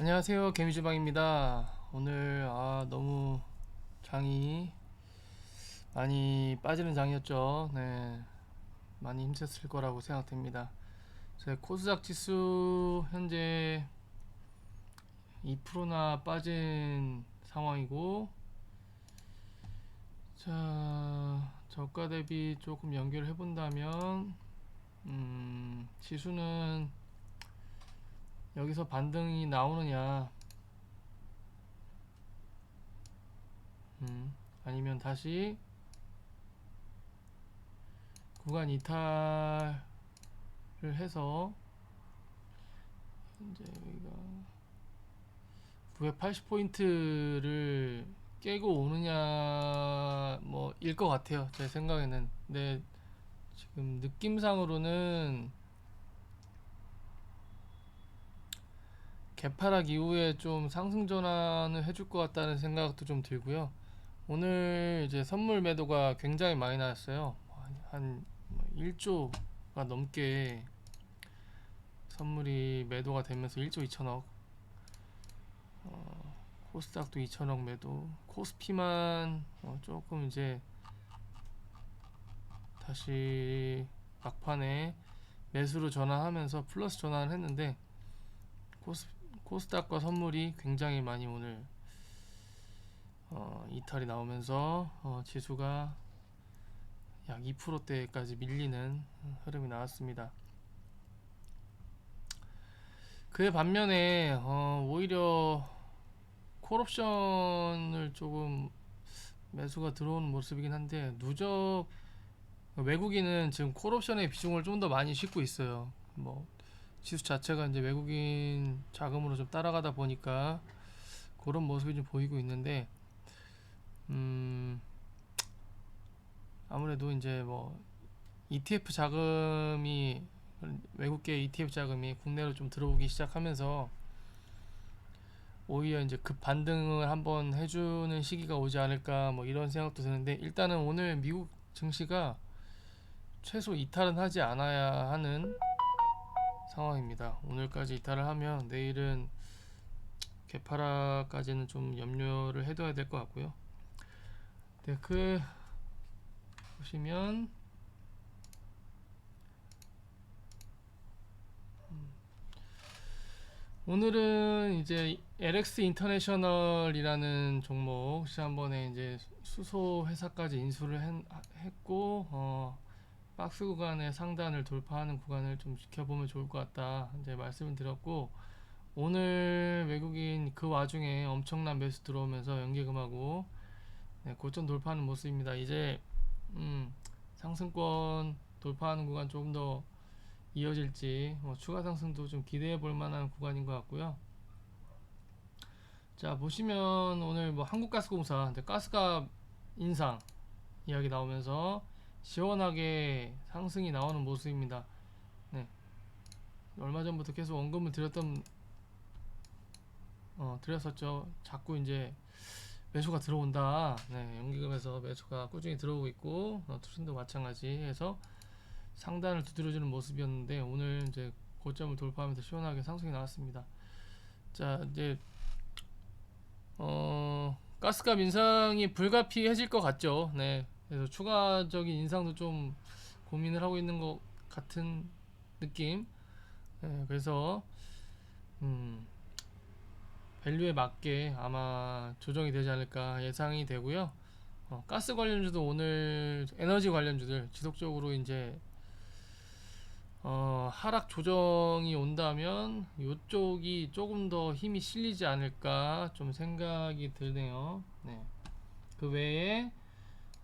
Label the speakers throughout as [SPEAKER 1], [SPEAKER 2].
[SPEAKER 1] 안녕하세요. 개미주방입니다. 오늘 아 너무 장이 많이 빠지는 장이었죠. 네. 많이 힘셌을 거라고 생각됩니다. 제 코스닥 지수 현재 2%나 빠진 상황이고 자 저가 대비 조금 연결해 본다면 음 지수는 여기서 반등이 나오느냐? 음, 아니면 다시 구간 이탈을 해서 현재 여기가 980포인트를 깨고 오느냐 뭐 일 것 같아요 제 생각에는. 근데 지금 느낌상으로는 개파락 이후에 좀 상승 전환을 해줄 것 같다는 생각도 좀 들고요. 오늘 이제 선물 매도가 굉장히 많이 나왔어요. 한 1조가 넘게 선물이 매도가 되면서 1조 2천억. 어, 코스닥도 2천억 매도. 코스피만 어, 조금 이제 다시 막판에 매수로 전환하면서 플러스 전환을 했는데 코스 코스닥과 선물이 굉장히 많이 오늘 어, 이탈이 나오면서 어, 지수가 약 2%대까지 밀리는 흐름이 나왔습니다. 그에 반면에 어, 오히려 콜옵션을 조금 매수가 들어오는 모습이긴 한데 누적 외국인은 지금 콜옵션의 비중을 좀 더 많이 싣고 있어요. 뭐 지수 자체가 이제 외국인 자금으로 좀 따라가다 보니까 그런 모습이 좀 보이고 있는데 음 아무래도 이제 뭐 ETF 자금이 외국계 ETF 자금이 국내로 좀 들어오기 시작하면서 오히려 이제 급 반등을 한번 해주는 시기가 오지 않을까 뭐 이런 생각도 드는데 일단은 오늘 미국 증시가 최소 이탈은 하지 않아야 하는 상황입니다. 오늘까지 이탈을 하면 내일은 개파라까지는 좀 염려를 해둬야 될 것 같고요. 네, 그 보시면 음, 오늘은 이제 LX 인터내셔널이라는 종목 지난번에 이제 수소 회사까지 인수를 했 고 어, 박스 구간의 상단을 돌파하는 구간을 좀 지켜보면 좋을 것 같다. 이제 말씀을 드렸고 오늘 외국인 그 와중에 엄청난 매수 들어오면서 연계금하고 네, 고점 돌파하는 모습입니다. 이제 음, 상승권 돌파하는 구간 조금 더 이어질지 뭐 추가 상승도 좀 기대해 볼 만한 구간인 것 같고요. 자 보시면 오늘 뭐 한국가스공사 가스값 인상 이야기 나오면서 시원하게 상승이 나오는 모습입니다. 네. 얼마 전부터 계속 언급을 드렸던 어, 드렸었죠. 자꾸 이제 매수가 들어온다. 네, 연기금에서 매수가 꾸준히 들어오고 있고 어, 투신도 마찬가지 해서 상단을 두드려주는 모습이었는데 오늘 이제 고점을 돌파하면서 시원하게 상승이 나왔습니다. 자 이제 어 가스값 인상이 불가피해질 것 같죠. 네, 그래서 추가적인 인상도 좀 고민을 하고 있는 것 같은 느낌. 네, 그래서 음, 밸류에 맞게 아마 조정이 되지 않을까 예상이 되고요. 어, 가스 관련주도 오늘 에너지 관련주들 지속적으로 이제 어, 하락 조정이 온다면 이쪽이 조금 더 힘이 실리지 않을까 좀 생각이 드네요. 네. 그 외에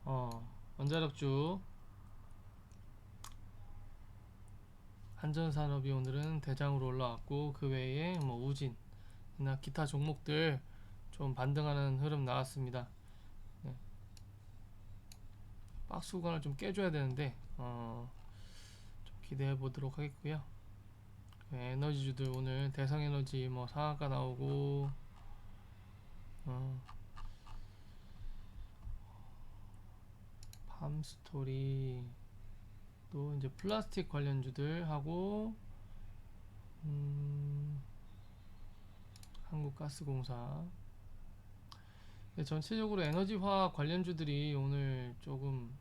[SPEAKER 1] 어, 원자력주 한전산업이 오늘은 대장으로 올라왔고 그 외에 뭐 우진이나 기타 종목들 좀 반등하는 흐름 나왔습니다. 네. 박스 구간을 좀 깨줘야 되는데 어, 좀 기대해 보도록 하겠고요. 네, 에너지주들 오늘 대성에너지 뭐 상한가 나오고 어, 함스토리 또 이제 플라스틱 관련주들 하고 음, 한국가스공사 네, 전체적으로 에너지화 관련주들이 오늘 조금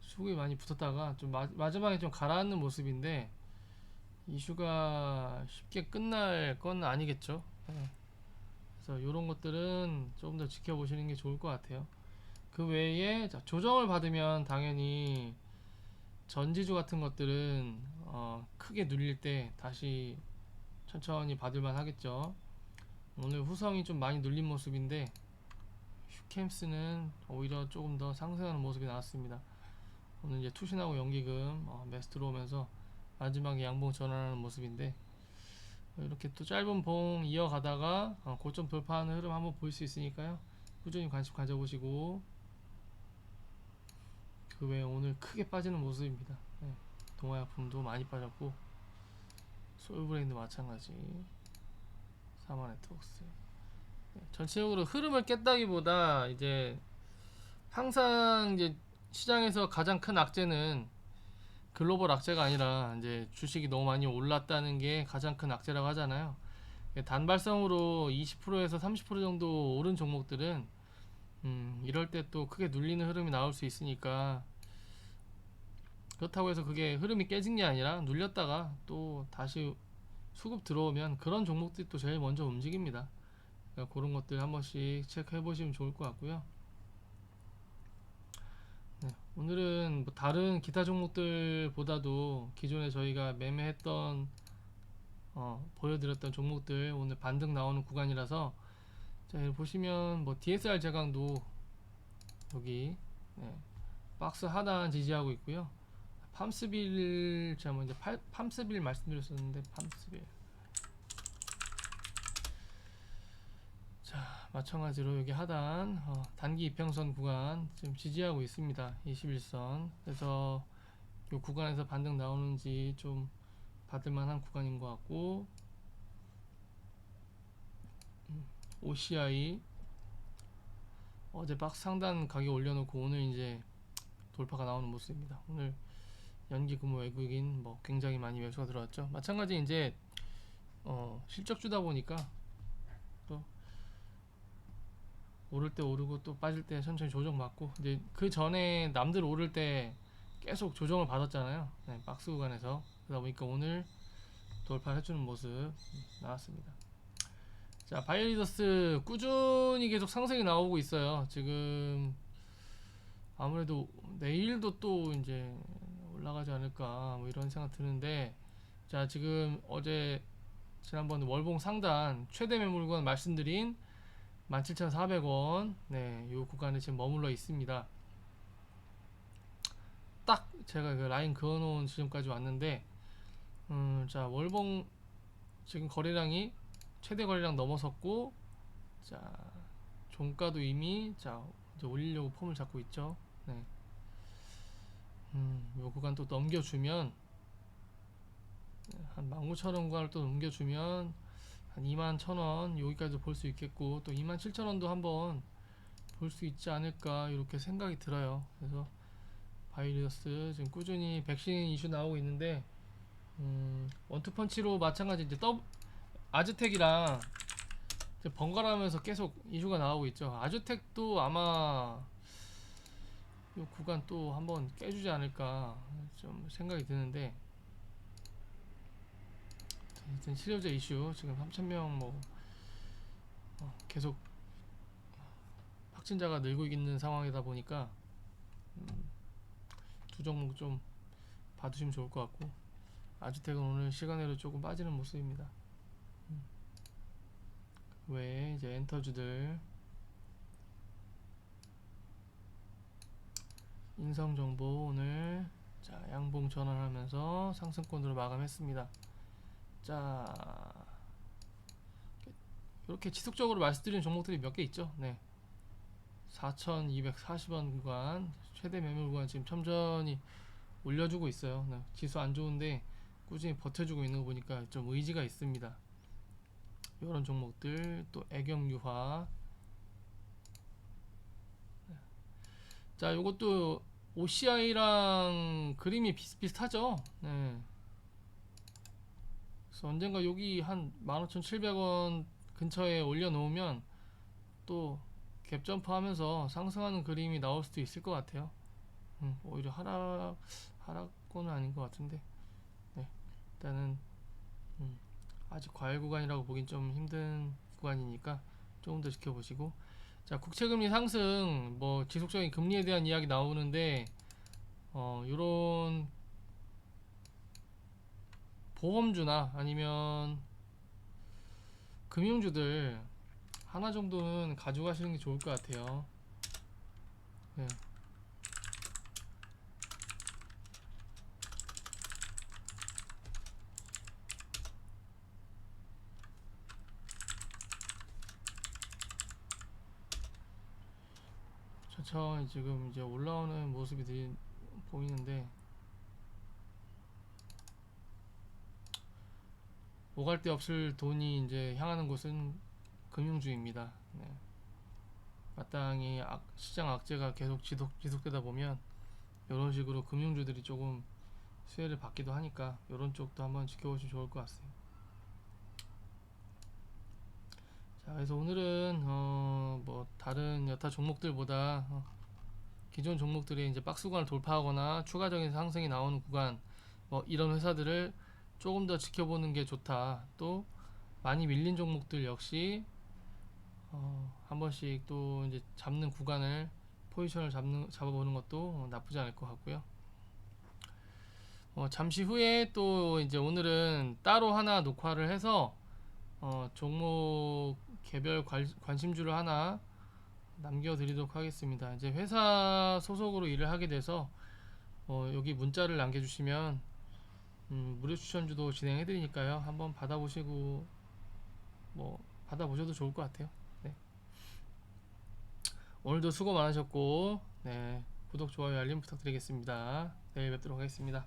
[SPEAKER 1] 수급이 많이 붙었다가 좀 마, 마지막에 좀 가라앉는 모습인데 이슈가 쉽게 끝날 건 아니겠죠. 네. 그래서 이런 것들은 조금 더 지켜보시는 게 좋을 것 같아요. 그 외에 자, 조정을 받으면 당연히 전지주 같은 것들은 어, 크게 눌릴 때 다시 천천히 받을만 하겠죠. 오늘 후성이 좀 많이 눌린 모습인데 휴캠스는 오히려 조금 더 상승하는 모습이 나왔습니다. 오늘 이제 투신하고 연기금 어, 매수 들어오면서 마지막에 양봉 전환하는 모습인데 어, 이렇게 또 짧은 봉 이어가다가 어, 고점 돌파하는 흐름 한번 볼 수 있으니까요. 꾸준히 관심 가져보시고 그 외에 오늘 크게 빠지는 모습입니다. 네, 동화약품도 많이 빠졌고 솔브레인도 마찬가지 사마 네트워크스 네, 전체적으로 흐름을 깼다기보다 이제 항상 이제 시장에서 가장 큰 악재는 글로벌 악재가 아니라 이제 주식이 너무 많이 올랐다는 게 가장 큰 악재라고 하잖아요. 단발성으로 20%에서 30% 정도 오른 종목들은 음, 이럴 때 또 크게 눌리는 흐름이 나올 수 있으니까 그렇다고 해서 그게 흐름이 깨진 게 아니라 눌렸다가 또 다시 수급 들어오면 그런 종목들이 또 제일 먼저 움직입니다. 그러니까 그런 것들 한 번씩 체크해 보시면 좋을 것 같고요. 네, 오늘은 뭐 다른 기타 종목들보다도 기존에 저희가 매매했던 어, 보여드렸던 종목들 오늘 반등 나오는 구간이라서 자 여기 보시면 뭐 DSR 제강도 여기 네, 박스 하단 지지하고 있고요. 팜스빌 제가 먼저 팔, 팜스빌 말씀드렸었는데 팜스빌. 자 마찬가지로 여기 하단 어, 단기 이평선 구간 지금 지지하고 있습니다. 21선. 그래서 이 구간에서 반등 나오는지 좀 받을만한 구간인 것 같고 음, OCI 어제 박스 상단 가격 올려놓고 오늘 이제 돌파가 나오는 모습입니다 오늘 연기 근무 외국인 뭐 굉장히 많이 매수가 들어왔죠. 마찬가지 이제 어 실적 주다 보니까 또 오를 때 오르고 또 빠질 때 천천히 조정 받고 이제 그 전에 남들 오를 때 계속 조정을 받았잖아요. 네, 박스 구간에서 그러다 보니까 오늘 돌파해주는 모습 나왔습니다. 자 바이오리더스 꾸준히 계속 상승이 나오고 있어요. 지금 아무래도 내일도 또 이제 올라가지 않을까 뭐 이런 생각 드는데 자 지금 어제 지난번 월봉 상단 최대 매물권 말씀드린 17,400원 네, 요 구간에 지금 머물러 있습니다. 딱 제가 그 라인 그어놓은 지점까지 왔는데 음, 자 월봉 지금 거래량이 최대 거래량 넘어섰고 자 종가도 이미 자 이제 올리려고 폼을 잡고 있죠. 네. 음, 요 구간 또 넘겨주면 한 19,000원 구간을 또 넘겨주면 한 21,000원 여기까지도 볼수 있겠고 또 27,000원도 한번 볼 수 있지 않을까 이렇게 생각이 들어요. 그래서 바이러스 지금 꾸준히 백신 이슈 나오고 있는데 음, 원투펀치로 마찬가지 이제 더 아즈텍이랑 번갈아가면서 계속 이슈가 나오고 있죠. 아즈텍도 아마 이 구간 또 한번 깨주지 않을까 좀 생각이 드는데 하여튼 실효자 이슈 지금 3,000명 뭐 어, 계속 확진자가 늘고 있는 상황이다 보니까 음, 두 종목 좀 봐두시면 좋을 것 같고 아주택은 오늘 시간으로 조금 빠지는 모습입니다. 외에 이제 엔터주들 인성 정보 오늘 자 양봉 전환하면서 상승권으로 마감했습니다. 자 이렇게 지속적으로 말씀드린 종목들이 몇 개 있죠. 네. 4,240원 구간 최대 매물 구간 지금 천천히 올려주고 있어요. 네. 지수 안 좋은데 꾸준히 버텨주고 있는 거 보니까 좀 의지가 있습니다. 이런 종목들 또 애경유화 자 요것도 OCI랑 그림이 비슷비슷하죠 네. 그래서 언젠가 여기 한 15,700원 근처에 올려놓으면 또 갭점프 하면서 상승하는 그림이 나올 수도 있을 것 같아요. 음, 오히려 하락, 하락권은 아닌 것 같은데. 네, 일단은, 음, 아직 과열 구간이라고 보긴 좀 힘든 구간이니까 조금 더 지켜보시고. 자, 국채금리 상승, 뭐, 지속적인 금리에 대한 이야기 나오는데, 어, 요런 보험주나 아니면 금융주들 하나 정도는 가져가시는 게 좋을 것 같아요. 네. 천천히 지금 이제 올라오는 모습이 들- 보이는데 오갈 데 없을 돈이 이제 향하는 곳은 금융주입니다. 네. 마땅히 악- 시장 악재가 계속 지속, 지속되다 보면 이런 식으로 금융주들이 조금 수혜를 받기도 하니까 이런 쪽도 한번 지켜보시면 좋을 것 같아요. 자, 그래서 오늘은 어, 뭐 다른 여타 종목들보다 어, 기존 종목들이 이제 박스권을 돌파하거나 추가적인 상승이 나오는 구간 뭐 이런 회사들을 조금 더 지켜보는 게 좋다. 또 많이 밀린 종목들 역시 어, 한 번씩 또 이제 잡는 구간을 포지션을 잡는 잡아보는 것도 어, 나쁘지 않을 것 같고요. 어, 잠시 후에 또 이제 오늘은 따로 하나 녹화를 해서 어, 종목 개별 관, 관심주를 하나 남겨드리도록 하겠습니다. 이제 회사 소속으로 일을 하게 돼서 어, 여기 문자를 남겨주시면 음, 무료 추천주도 진행해드리니까요. 한번 받아보시고 뭐 받아보셔도 좋을 것 같아요. 네. 오늘도 수고 많으셨고 네, 구독 좋아요 알림 부탁드리겠습니다. 내일 뵙도록 하겠습니다.